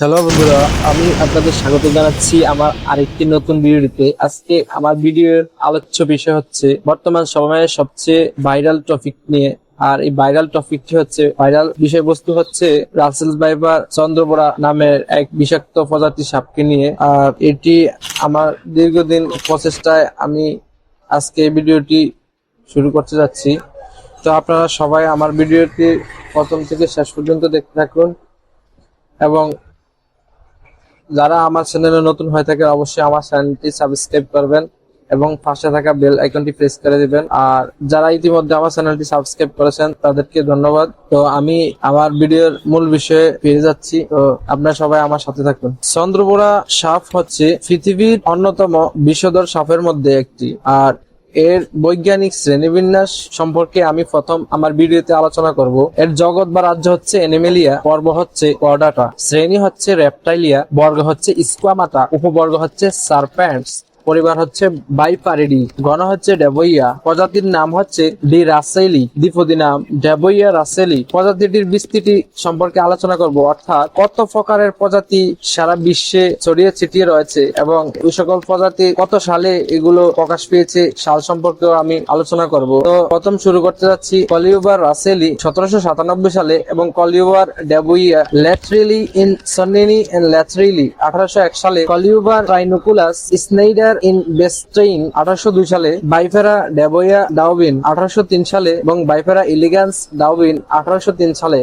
Hello বন্ধুরা, আমি আপনাদের স্বাগত জানাচ্ছি আমার আরেকটি নতুন ভিডিওতে। আজকে আমার ভিডিওর আলোচ্য বিষয় হচ্ছে, বর্তমান সময়ের সবচেয়ে ভাইরাল টপিক নিয়ে। আর এই ভাইরাল টপিকটি হচ্ছে, ভাইরাল বিষয়বস্তু হচ্ছে রাসেল বাইবার চন্দ্রবড়া নামের এক বিষাক্ত প্রজাতি সাপকে নিয়ে। আর এটি আমার দীর্ঘদিন প্রচেষ্টায় আমি আজকে এই ভিডিওটি শুরু করতে যাচ্ছি। তো আপনারা সবাই আমার ভিডিওটি প্রথম থেকে শেষ পর্যন্ত দেখতে থাকুন। এবং যারা আমার চ্যানেলে নতুন হয়ে থাকে অবশ্যই আমার চ্যানেলটি সাবস্ক্রাইব করবেন এবং পাশে থাকা বেল আইকনটি প্রেস করে দিবেন। আর যারা ইতিমধ্যে আমার চ্যানেলটি সাবস্ক্রাইব করেছেন, তাদেরকে ধন্যবাদ। তো আমি আমার ভিডিওর মূল বিষয়ে ফিরে যাচ্ছি। তো আপনারা সবাই আমার সাথে থাকুন। চন্দ্রবোড়া সাপ হচ্ছে পৃথিবীর অন্যতম বিষধর সাপের মধ্যে একটি। আর এর বৈজ্ঞানিক শ্রেণীবিন্যাস সম্পর্কে আমি প্রথম আমার ভিডিওতে আলোচনা করব। এর জগৎ বা রাজ্য হচ্ছে এনিমেলিয়া পর্ব হচ্ছে কর্ডাটা শ্রেণি হচ্ছে রেপটাইলিয়া, বর্গ হচ্ছে স্কোয়ামাটা উপবর্গ হচ্ছে সারপ্যান্টস পরিবার হচ্ছে বাইপারিডি গণ হচ্ছে ডেবইয়া প্রজাতির নাম হচ্ছে ডি রাসেলি, দ্বিপদী নাম ডেবইয়া রাসেলি। প্রজাতিটির বিস্তৃতি সম্পর্কে আলোচনা করব, অর্থাৎ কত প্রকারের প্রজাতি সারা বিশ্বে ছড়িয়ে ছিটিয়ে রয়েছে এবং এই সকল প্রজাতি কত সালে এগুলো প্রকাশ পেয়েছে সাল সম্পর্কেও আমি আলোচনা করব। তো প্রথম শুরু করতে যাচ্ছি কলিউবার রাসেলি সতেরোশো সাতানব্বই সালে এবং কলিউবার ডেবুইয়া ল্যাট্রিলি ইন সন্নিনি এন্ড ল্যাট্রিলি আঠারোশো এক সালে। কলিউবার রাইনুকুলাস স্নেইডার ইন বেস্টেইন আঠারোশো দুই সালে বাইফেরা ডেবইয়া ডাউবিন আঠারোশো তিন সালে এবং বাইফেরা ইলিগান্স ডাউবিন আঠারোশো তিন সালে।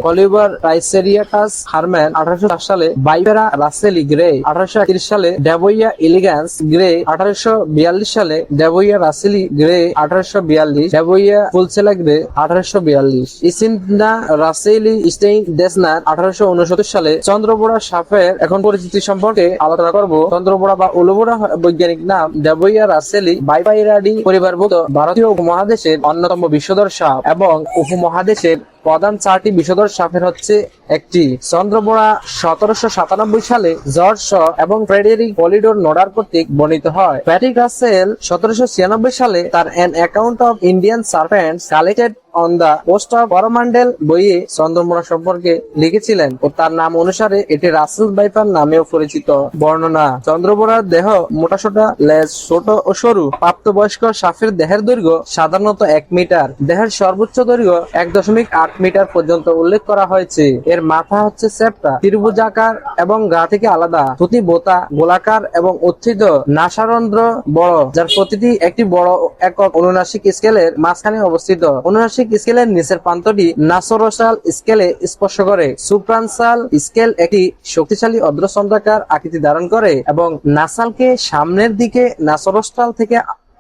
হারম্যান আঠারোশো চার সালে বাইফেরা রাসেলি গ্রে আঠারোশো একত্রিশ সালে ডেবইয়া ইলিগান্স গ্রে আঠারোশো বিয়াল্লিশ সালে ডেবইয়া রাসেলি গ্রে আঠারোশো বিয়াল্লিশ ডেবইয়া ফুলসেলা গ্রে আঠারোশো বিয়াল্লিশ। ইসিন্দা রাসেলি স্টেইন ডেসনার আঠারোশো সালে চন্দ্রবোড়া সাপের এখন পরিচিতি সম্পর্কে আলোচনা করব। চন্দ্রবোড়া বা উলুবোড়া বৈজ্ঞানিক নাম ডেবইয়া রাসেলি বাইবাই রাডি পরিবারভুক্ত ভারতীয় উপমহাদেশের অন্যতম বিষধর সাপ এবং উপমহাদেশের প্রধান চারটি বিষধর সাপের হচ্ছে একটি। চন্দ্রবোড়া সতেরোশো সাতানব্বই সালে জর্জ শ এবং ফ্রেডেরিক পলিডোর নোডার কর্তৃক বর্ণিত হয়। প্যাট্রিক রাসেল সতেরোশো ছিয়ানব্বই সালে তার an account of Indian serpents collected on the coast of Coromandel বইয়ে চন্দ্রমোড়া সম্পর্কে লিখেছিলেন ও তার নাম অনুসারে এটি রাসেল বাইপার নামেও পরিচিত। বর্ণনা চন্দ্রবোড়ার দেহ মোটাসোটা, লেজ ছোট ও সরু, প্রাপ্তবয়স্ক সাপের দেহের দৈর্ঘ্য সাধারণত এক মিটার। দেহের সর্বোচ্চ দৈর্ঘ্য এক দশমিক আট মিটার পর্যন্ত উল্লেখ করা হয়েছে। এর মাথা হচ্ছে সেপ্টা ত্রিভুজ আকার এবং গা থেকে আলাদা। প্রতি বোতা, গোলাকার এবং উত্থিত নাসারন্ধ্র বড়, যার প্রতিটি একটি বড় একক অনুনাসিক স্কেলের মাঝখানে অবস্থিত। অনুনাসিক স্কেলের নিচের প্রান্তটি নাসোরসাল স্কেলে স্পর্শ করে। সুপ্রান্সাল স্কেল একটি শক্তিশালী অদ্রচন্দ্রাকার আকৃতি ধারণ করে এবং নাসালকে সামনের দিকে নাসোরস্টাল থেকে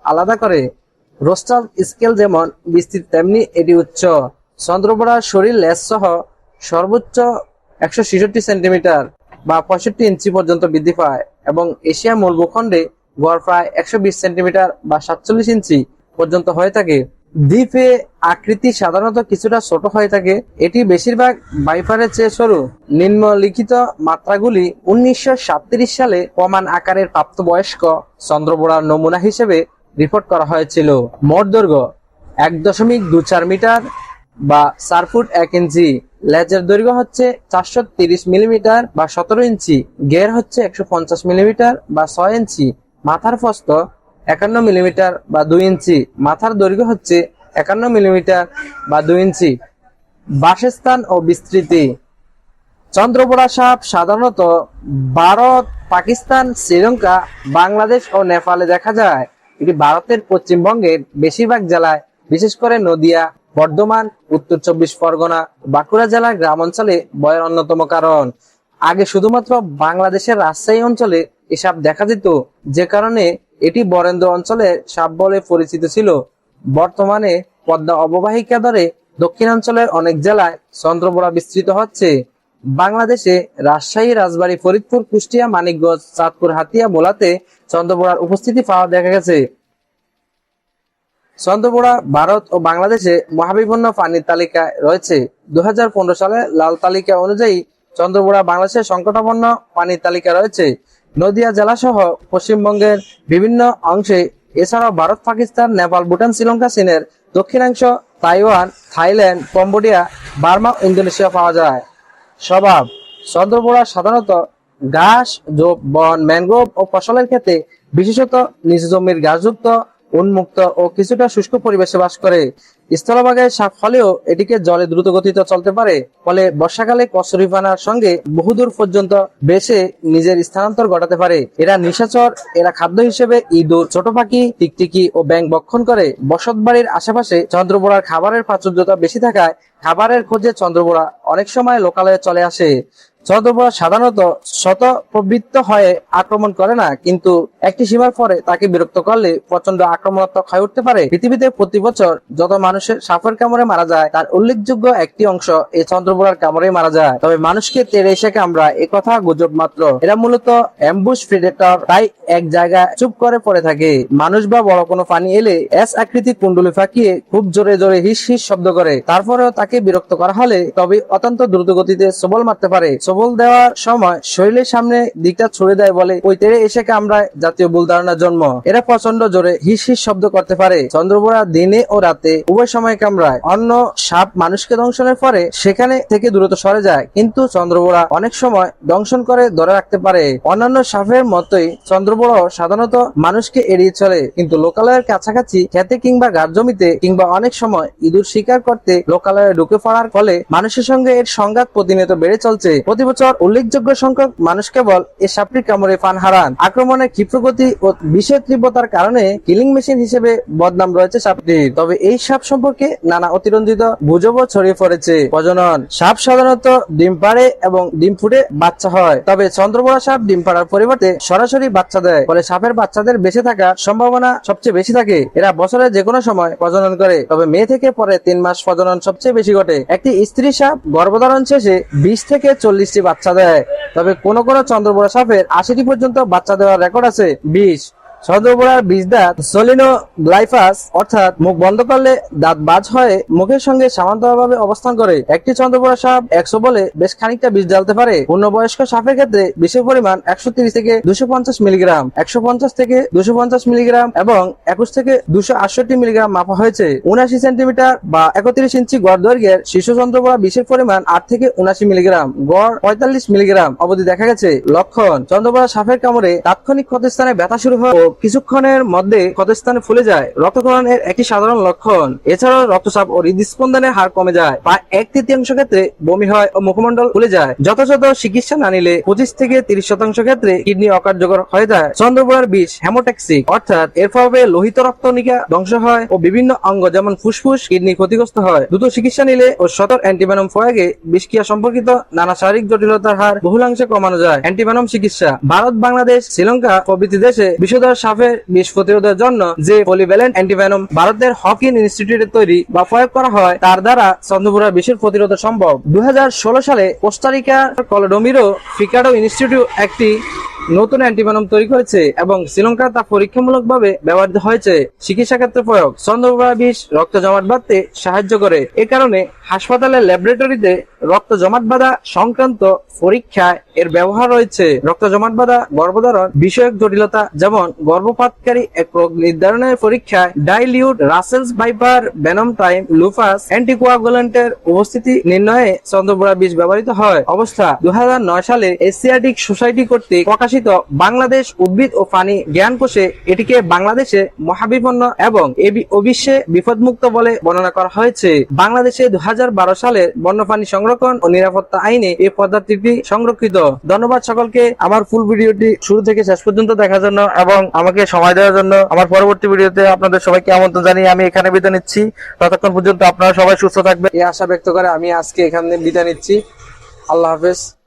আলাদা করে। রোস্টাল স্কেল যেমন বিস্তৃত, তেমনি এটি উচ্চ। চন্দ্রবড়ার শরীর লেজ সহ সর্বোচ্চ একশো ছেষট্টি সেন্টিমিটার বা পঁয়ষট্টি ইঞ্চি পর্যন্ত বৃদ্ধি পায় এবং এশিয়া মূল ভূখণ্ডে গড় প্রায় একশো বিশ সেন্টিমিটার বা সাতচল্লিশ ইঞ্চি পর্যন্ত হয়ে থাকে। দ্বীপে আকৃতি সাধারণত কিছুটা ছোট হয়ে থাকে। এটি বেশিরভাগ বাইফারের চেয়ে সরু নিম্নলিখিত মাত্রাগুলি উনিশশো সালে প্রমাণ আকারের প্রাপ্তবয়স্ক চন্দ্রবোড়ার নমুনা হিসেবে রিপোর্ট করা হয়েছিল মোট দৈর্ঘ্য এক দশমিক দু চার মিটার বা চার ফুট এক ইঞ্চি। লেজের দৈর্ঘ্য হচ্ছে চারশো তিরিশ মিলিমিটার বা সতেরো ইঞ্চি। গের হচ্ছে একশো পঞ্চাশ মিলিমিটার বা ছয় ইঞ্চি। মাথার ফস্ত একান্ন মিলিমিটার বা দুই ইঞ্চি। মাথার দৈর্ঘ্য হচ্ছে একান্ন মিলিমিটার বা দুই ইঞ্চি। বাসস্থান ও বিস্তৃতি। চন্দ্রপোড়া সাপ সাধারণত ভারত, পাকিস্তান, শ্রীলঙ্কা, বাংলাদেশ ও নেপালে দেখা যায়। এটি ভারতের পশ্চিমবঙ্গের বেশিরভাগ জেলায়, বিশেষ করে নদিয়া বর্ধমান, উত্তর চব্বিশ পরগনা, বাঁকুড়া জেলার গ্রাম অঞ্চলে বয়ের অন্যতম কারণ। আগে শুধুমাত্র বাংলাদেশের রাজশাহী অঞ্চলে এসব দেখা যেত, যে কারণে এটি বরেন্দ্র অঞ্চলে সাপ বলে পরিচিত ছিল। বর্তমানে পদ্মা অববাহিকা ধরে দক্ষিণাঞ্চলের অনেক জেলায় চন্দ্রবোড়া বিস্তৃত হচ্ছে। বাংলাদেশে রাজশাহী, রাজবাড়ী, ফরিদপুর, কুষ্টিয়া, মানিকগঞ্জ, চাঁদপুর, হাতিয়া বোলাতে চন্দ্রবোড়ার উপস্থিতি পাওয়া দেখা গেছে। চন্দ্রবোড়া ভারত ও বাংলাদেশে মহাবিপন্ন পানির তালিকায় রয়েছে। দুহাজার পনেরো সালে লাল তালিকা অনুযায়ী চন্দ্রবোড়া বাংলাদেশের সংকটাপন্ন পানির তালিকা রয়েছে। নদিয়া জেলা সহ পশ্চিমবঙ্গের বিভিন্ন অংশে, এছাড়াও ভারত, পাকিস্তান, নেপাল, ভুটান, শ্রীলঙ্কা, চীনের দক্ষিণাংশ, Taiwan, Thailand, Cambodia, Burma, Indonesia পাওয়া যায়। স্বভাব চন্দ্রবোড়া সাধারণত ঘাস বন, ম্যানগ্রোভ ও ফসলের ক্ষেত্রে বিশেষত নিজ জমির ঘাসযুক্ত উন্মুক্ত ও কিছুটা শুষ্ক পরিবেশে বাস করে। স্থলভাগে সাপ হলেও এটিকে জলে দ্রুত গতিতে চলতে পারে। ফলে বর্ষাকালে কচুরিপানার সঙ্গে বহুদূর পর্যন্ত বেশে নিজের স্থানান্তর ঘটাতে পারে। এরা নিশাচর, এরা খাদ্য হিসেবে ইঁদুর, ছোট পাখি, টিকটিকি ও ব্যাং বক্ষণ করে। বসত বাড়ির আশেপাশে চন্দ্রবোড়ার খাবারের প্রাচুর্যতা বেশি থাকায় খাবারের খোঁজে চন্দ্রবোড়া অনেক সময় লোকালয়ে চলে আসে। চন্দ্রবোড়া সাধারণত শত প্রবৃত্ত হয়ে আক্রমণ করে না, কিন্তু একটি সীমার পরে তাকে বিরক্ত করলে প্রচণ্ড আক্রমণাত্মক হয়ে উঠতে পারে। পৃথিবীতে প্রতি বছর যত মানুষের সাপের কামড়ে মারা যায়, তার উল্লেখযোগ্য একটি অংশ এই চন্দ্রবোড়ার কামড়ে মারা যায়। তবে মানুষকে তেড়ে এসে কামড়ায় এ কথা গুজব মাত্র। এরা মূলত অ্যাম্বুশ, প্রেডেটর তাই এক জায়গায় চুপ করে পড়ে থাকে। মানুষ বা বড় কোনো পানি এলে এস আকৃতির কুণ্ডলি ফাঁকিয়ে খুব জোরে জোরে হিস হিস শব্দ করে। তারপরেও তাকে বিরক্ত করা হলে তবে অত্যন্ত দ্রুত গতিতে সবল মারতে পারে। সবল দেওয়ার সময় শরীরের সামনে দিকটা ছুড়ে দেয় বলে ওই তেড়ে এসে কামড়ায় জাতীয় ভুল ধারণার জন্ম। এরা প্রচণ্ড জোরে হিস হিস শব্দ করতে পারে। চন্দ্রবোড়া দিনে ও রাতে উভয় সময় কামড়ায়। অন্য সাপ মানুষকে দংশনের পরে সেখানে থেকে দূরত সরে যায়। কিন্তু চন্দ্রবোড়া অনেক সময় দংশন করে ধরে রাখতে পারে। অন্যান্য সাপের মতোই চন্দ্রবোড়াও সাধারণত মানুষকে এড়িয়ে চলে। কিন্তু লোকালয়ের কাছাকাছি খেতে কিংবা গাছ জমিতে কিংবা অনেক সময় ইঁদুর শিকার করতে লোকালয়ে ঢুকে পড়ার ফলে মানুষের সঙ্গে এর সংঘাত প্রতিনিয়ত বেড়ে চলছে। প্রতি বছর উল্লেখযোগ্য সংখ্যক মানুষ কেবল এই সাপটির কামড়ে পান হারান। আক্রমণের ক্ষিপ্রগতি ও বিষের তীব্রতার কারণে কিলিং মেশিন হিসেবে বদনাম রয়েছে সাপটির। তবে এই সাপ সম্পর্কে নানা অতিরঞ্জিত গুজবও ছড়িয়ে পড়েছে। প্রজনন, সাপ সাধারণত ডিম পাড়ে এবং ডিম ফুটে বাচ্চা হয়। তবে চন্দ্রবোড়া সাপ ডিম পাড়ার পরিবর্তে সরাসরি বাচ্চা দেয়, ফলে সাপের বাচ্চাদের বেঁচে থাকার সম্ভাবনা সবচেয়ে বেশি থাকে। এরা বছরের যে কোনো সময় প্রজনন করে, তবে মে থেকে পরে তিন মাস প্রজনন সবচেয়ে বেশি ঘটে। একটি স্ত্রী সাপ গর্ভধারণ শেষে বিশ থেকে বাচ্চা দেয়। তবে কোন কোন চন্দ্রপুরা সাপের আশিটি পর্যন্ত বাচ্চা দেওয়ার রেকর্ড আছে বিশ। বীজ দাঁত সলিনো গ্লাইফাস অর্থাৎ মুখ বন্ধ করলে দাঁত বাজ হয়ে মুখের সঙ্গে সামান্তভাবে অবস্থান করে। একটি চন্দ্রবোড়া সাপ একশো বলে বেশ খানিকটা বিষ জ্বালতে পারে। পূর্ণবয়স্ক সাপের ক্ষেত্রে বিষের পরিমাণ একশো থেকে দুশো মিলিগ্রাম, একশো পঞ্চাশ থেকে দুশো মিলিগ্রাম এবং একুশ থেকে দুশো মিলিগ্রাম মাপা হয়েছে। উনাশি সেন্টিমিটার বা একত্রিশ ইঞ্চি গড় দৈর্ঘ্যের শিশু চন্দ্রবোড়া বিষের পরিমাণ আট থেকে উনাশি মিলিগ্রাম, গড় পঁয়তাল্লিশ মিলিগ্রাম অবধি দেখা গেছে। লক্ষণ, চন্দ্রবোড়া সাপের কামড়ে তাৎক্ষণিক ক্ষতস্থানে ব্যথা শুরু হয় কিছুক্ষণের মধ্যে ক্ষতস্থানে ফুলে যায়। রক্তক্ষরণের একটি সাধারণ লক্ষণ। এছাড়াও রক্তচাপ ও হৃদস্পন্দনের হার কমে যায়। প্রায় এক তৃতীয়াংশ ক্ষেত্রে বমি হয় ও মুখমণ্ডল ফুলে যায়। যথাযথ চিকিৎসা না নিলে পঁচিশ থেকে তিরিশ শতাংশ ক্ষেত্রে কিডনি অকার্যকর হয়ে যায়। চন্দ্রবোড়ার বিষ, হেমোট্যাক্সিক, অর্থাৎ এর প্রভাবে লোহিত রক্তনিকা ধ্বংস হয় ও বিভিন্ন অঙ্গ যেমন ফুসফুস, কিডনি ক্ষতিগ্রস্ত হয়। দ্রুত চিকিৎসা নিলে ও সতর অ্যান্টিভেনম প্রয়োগে বিষক্রিয়া সম্পর্কিত নানা শারীরিক জটিলতার হার বহুলাংশে কমানো যায়। অ্যান্টিভেনম চিকিৎসা। ভারত, বাংলাদেশ, শ্রীলঙ্কা প্রভৃতি দেশে বিষধর সাপের বিষ প্রতিরোধের জন্য যে পলিভ্যালেন্ট অ্যান্টিভেনম ভারতের হকিন ইনস্টিটিউটে তৈরি বা প্রয়োগ করা হয়, তার দ্বারা চন্দ্রপুরের বিষের প্রতিরোধ সম্ভব। দু হাজার ষোলো সালে কোস্টারিকা কলোডোমিরো ফিকাডো ইনস্টিটিউট একটি নতুন অ্যান্টিভেনম তৈরি করেছে এবং শ্রীলঙ্কা তা পরীক্ষামূলকভাবে ব্যবহৃত হয়েছে। চিকিৎসা ক্ষেত্রে প্রয়োগ চন্দ্রপুরা বিষ, রক্ত জমাট বাঁধতে সাহায্য করে। এ কারণে হাসপাতালের ল্যাবরেটরিতে রক্ত জমাট বাঁধা সংক্রান্ত পরীক্ষায় এর ব্যবহার রয়েছে। রক্ত জমাট বাঁধা গর্ভধারণ বিষয়ক জটিলতা যেমন গর্ভপাতকারী এক রোগ নির্ধারণের পরীক্ষায় dilute Russell's viper venom time lupus অ্যান্টিকোয়াগুলেন্টের উপস্থিতি নির্ণয়ে চন্দ্রপুরা বিষ ব্যবহৃত হয়। অবস্থা দু হাজার নয় সালে এশিয়াটিক সোসাইটি কর্তৃক প্রকাশিত বাংলাদেশ উদ্ভিদ ও পানি জ্ঞান কোষে এটিকে বাংলাদেশে মহাবিপন্ন এবং এ বি- ও বিপদমুক্ত বলে বর্ণনা করা হয়েছে। বাংলাদেশে দু সালের বন্যপ্রাণী সংরক্ষণ ও নিরাপত্তা আইনে এই পদ্ধতিটি সংরক্ষিত। ধন্যবাদ সকলকে। আমার ফুল ভিডিওটি শুরু থেকে শেষ পর্যন্ত দেখার জন্য এবং আমাকে সময় দেওয়ার জন্য আমার পরবর্তী ভিডিওতে আপনাদের সবাইকে আমন্ত্রণ জানিয়ে আমি এখানে বিদায় নিচ্ছি। ততক্ষণ পর্যন্ত আপনারা সবাই সুস্থ থাকবেন। এই আশা ব্যক্ত করে আমি আজকে এখানে বিদায় নিচ্ছি। আল্লাহ হাফেজ।